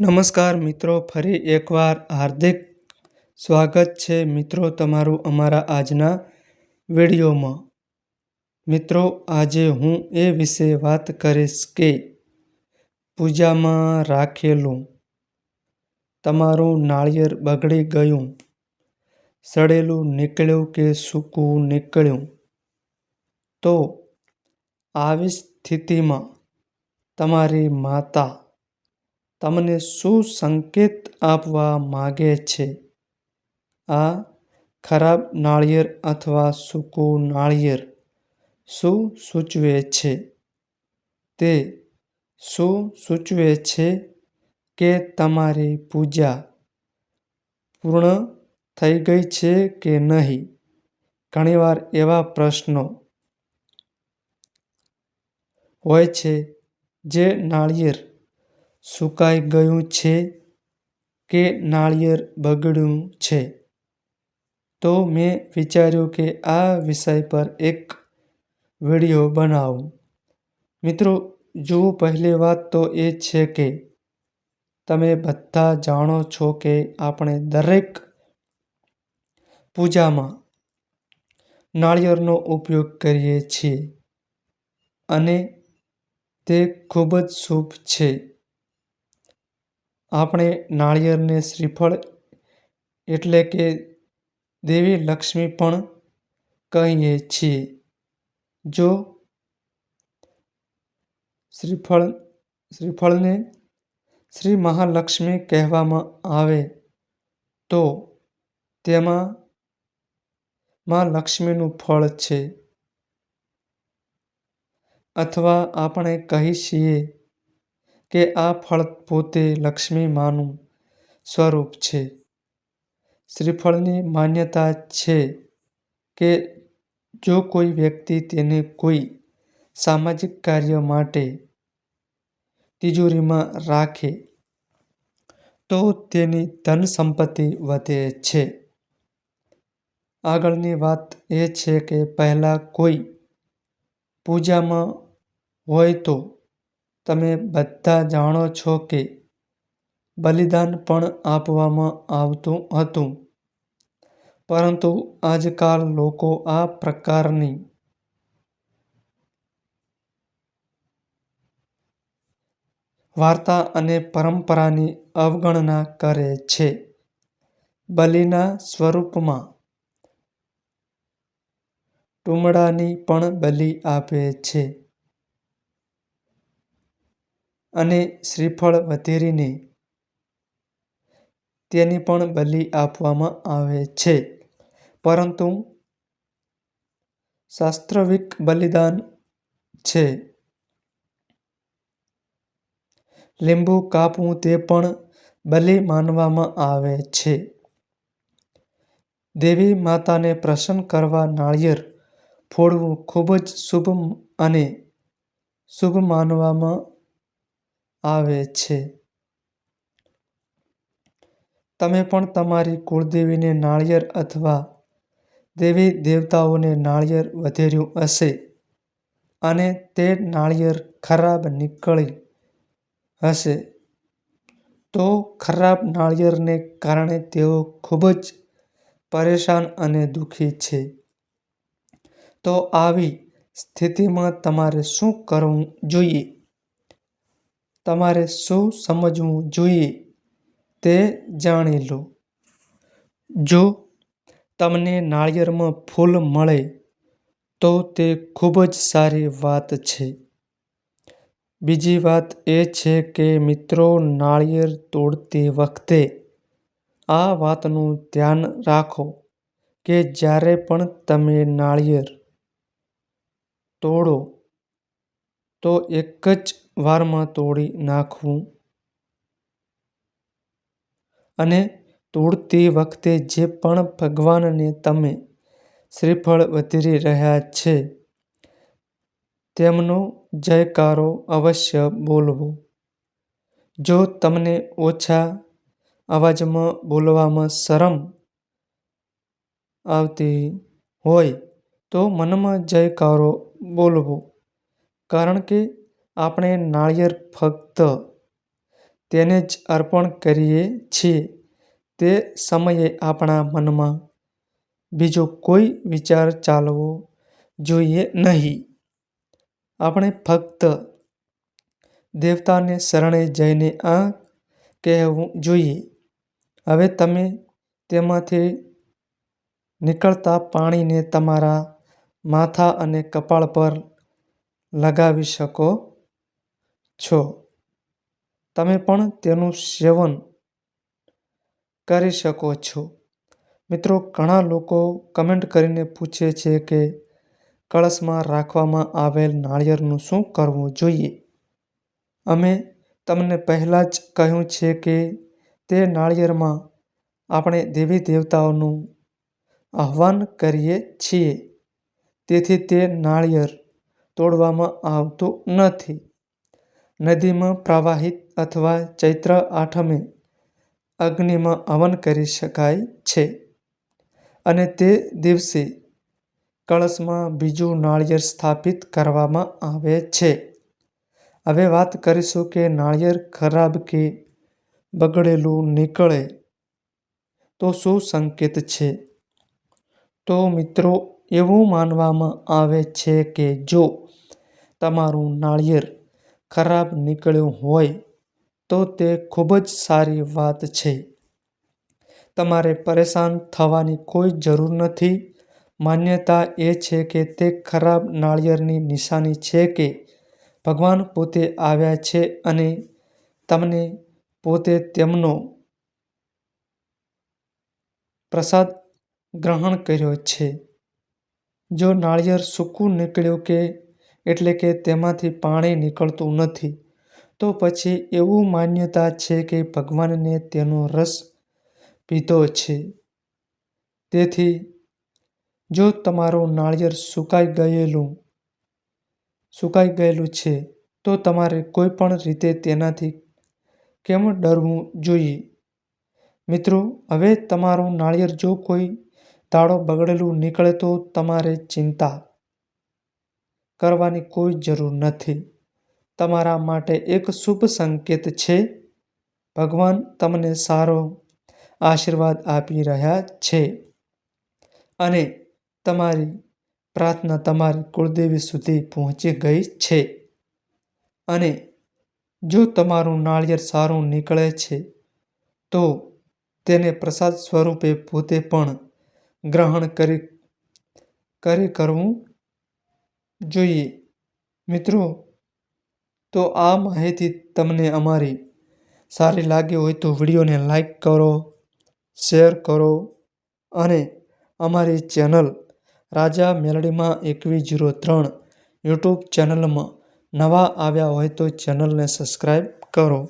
નમસ્કાર મિત્રો, ફરી એકવાર હાર્દિક સ્વાગત છે મિત્રો તમારું અમારા આજના વિડીયોમાં. મિત્રો, આજે હું એ વિશે વાત કરીશ કે પૂજામાં રાખેલું તમારું નાળિયેર બગડી ગયું, સડેલું નીકળ્યું કે સૂકું નીકળ્યું? તો આવી સ્થિતિમાં તમારી માતા તમને શું સંકેત આપવા માગે છે? આ ખરાબ નાળિયેર અથવા સૂકું નાળિયેર શું સૂચવે છે? તે શું સૂચવે છે કે તમારી પૂજા પૂર્ણ થઈ ગઈ છે કે નહીં? ઘણીવાર એવા પ્રશ્નો હોય છે જે નાળિયેર સુકાઈ ગયું છે કે નાળિયેર બગડ્યું છે? તો મેં વિચાર્યું કે આ વિષય પર એક વીડિયો બનાવું. મિત્રો, જુઓ પહેલી વાત તો એ છે કે તમે બધા જાણો છો કે આપણે દરેક પૂજામાં નાળિયેરનો ઉપયોગ કરીએ છીએ અને તે ખૂબ જ શુભ છે. આપણે નાળિયેરને શ્રીફળ એટલે કે દેવી લક્ષ્મી પણ કહીએ છીએ. જો શ્રીફળ, શ્રીફળને શ્રી મહાલક્ષ્મી કહેવામાં આવે, તો તેમાં માં લક્ષ્મીનું ફળ છે. અથવા આપણે કહી છીએ કે આ ફળ પોતે લક્ષ્મી માનું સ્વરૂપ છે. શ્રીફળની માન્યતા છે કે જો કોઈ વ્યક્તિ તેને કોઈ સામાજિક કાર્ય માટે તિજોરીમાં રાખે, તો તેની ધન સંપત્તિ વધે છે. આગળની વાત એ છે કે પહેલાં કોઈ પૂજામાં હોય તો તમે બધા જાણો છો કે બલિદાન પણ આપવામાં આવતું હતું. પરંતુ આજકાલ લોકો આ પ્રકારની વાર્તા અને પરંપરાની અવગણના કરે છે. બલિના સ્વરૂપમાં ટુમડાની પણ બલિ આપે છે. અને શ્રીફળ વધેરીને તેની પણ બલિ આપવામાં આવે છે. પરંતુ શાસ્ત્રવિક બલિદાન છે. લીંબુ કાપવું તે પણ બલિ માનવામાં આવે છે. દેવી માતાને પ્રસન્ન કરવા નાળિયેર ફોડવું ખૂબ જ શુભ અને શુભ માનવામાં આવે છે. તમે પણ તમારી કુળદેવીને નાળિયેર અથવા દેવી દેવતાઓને નાળિયેર વધેર્યું હશે અને તે નાળિયેર ખરાબ નીકળી હશે. તો ખરાબ નાળિયેરને કારણે તેઓ ખૂબ જ પરેશાન અને દુઃખી છે. તો આવી સ્થિતિમાં તમારે શું કરવું જોઈએ? તમારે શું સમજવું જોઈએ તે જાણી લો. જો તમને નાળિયેરમાં ફૂલ મળે, તો તે ખૂબ જ સારી વાત છે. બીજી વાત એ છે કે મિત્રો, નાળિયેર તોડતી વખતે આ વાતનું ધ્યાન રાખો કે જ્યારે પણ તમે નાળિયેર તોડો, તો એક જ વારમાં તોડી નાખવું. અને તોડતી વખતે જે પણ ભગવાનને તમે શ્રીફળ વધેરી રહ્યા છે, તેમનો જયકારો અવશ્ય બોલવો. જો તમને ઓછા અવાજમાં બોલવામાં શરમ આવતી હોય, તો મનમાં જયકારો બોલવો. કારણ કે આપણે નાળિયેર ફક્ત તેને જ અર્પણ કરીએ છીએ, તે સમયે આપણા મનમાં બીજો કોઈ વિચાર ચાલવો જોઈએ નહીં. આપણે ફક્ત દેવતાને શરણે જઈને આ કહેવું જોઈએ. હવે તમે તેમાંથી નીકળતા પાણીને તમારા માથા અને કપાળ પર લગાવી શકો છો. તમે પણ તેનું સેવન કરી શકો છો. મિત્રો, ઘણા લોકો કમેન્ટ કરીને પૂછે છે કે કળશમાં રાખવામાં આવેલ નાળિયેરનું શું કરવું જોઈએ? અમે તમને પહેલાં જ કહ્યું છે કે તે નાળિયેરમાં આપણે દેવી દેવતાઓનું આહ્વાન કરીએ છીએ તેથી તે નાળિયેર તોડવામાં આવતું નથી. નદીમાં પ્રવાહિત અથવા ચૈત્ર આઠમે અગ્નિમાં હવન કરી શકાય છે અને તે દિવસે કળશમાં બીજું નાળિયેર સ્થાપિત કરવામાં આવે છે. હવે વાત કરીશું કે નાળિયેર ખરાબ કે બગડેલું નીકળે તો શું સંકેત છે? તો મિત્રો, એવું માનવામાં આવે છે કે જો તમારું નાળિયેર ખરાબ નીકળ્યું હોય તો તે ખૂબ જ સારી વાત છે. તમારે પરેશાન થવાની કોઈ જરૂર નથી. માન્યતા એ છે કે તે ખરાબ નાળિયેરની નિશાની છે કે ભગવાન પોતે આવ્યા છે અને તમને પોતે તેમનો પ્રસાદ ગ્રહણ કર્યો છે. જો નાળિયેર સૂકું નીકળ્યું કે એટલે કે તેમાંથી પાણી નીકળતું નથી તો પછી એવું માન્યતા છે કે ભગવાનને તેનો રસ પીધો છે. તેથી, જો તમારું નાળિયેર સુકાઈ ગયેલું સુકાઈ ગયેલું છે, તો તમારે કોઈ પણ રીતે તેનાથી કેમ ડરવું જોઈએ? મિત્રો, હવે તમારું નાળિયેર જો કોઈ તાળો બગડેલું નીકળે તો તમારે ચિંતા કરવાની કોઈ જરૂર નથી. તમારા માટે એક શુભ સંકેત છે. ભગવાન તમને સારો આશીર્વાદ આપી રહ્યા છે અને તમારી પ્રાર્થના તમારી કુળદેવી સુધી પહોંચી ગઈ છે. અને જો તમારું નાળિયેર સારું નીકળે છે, તો તેને પ્રસાદ સ્વરૂપે પોતે પણ ગ્રહણ કરી કરી કરવું જોઈએ. મિત્રો તો આ માહિતી તમને અમારી સારી લાગી હોય તો વિડીયોને લાઈક કરો, શેર કરો અને અમારી ચેનલ રાજા મેલડીમાં એકવીસ ઝીરો ત્રણ યુટ્યુબ ચેનલમાં નવા આવ્યા હોય તો ચેનલને સબસ્ક્રાઈબ કરો.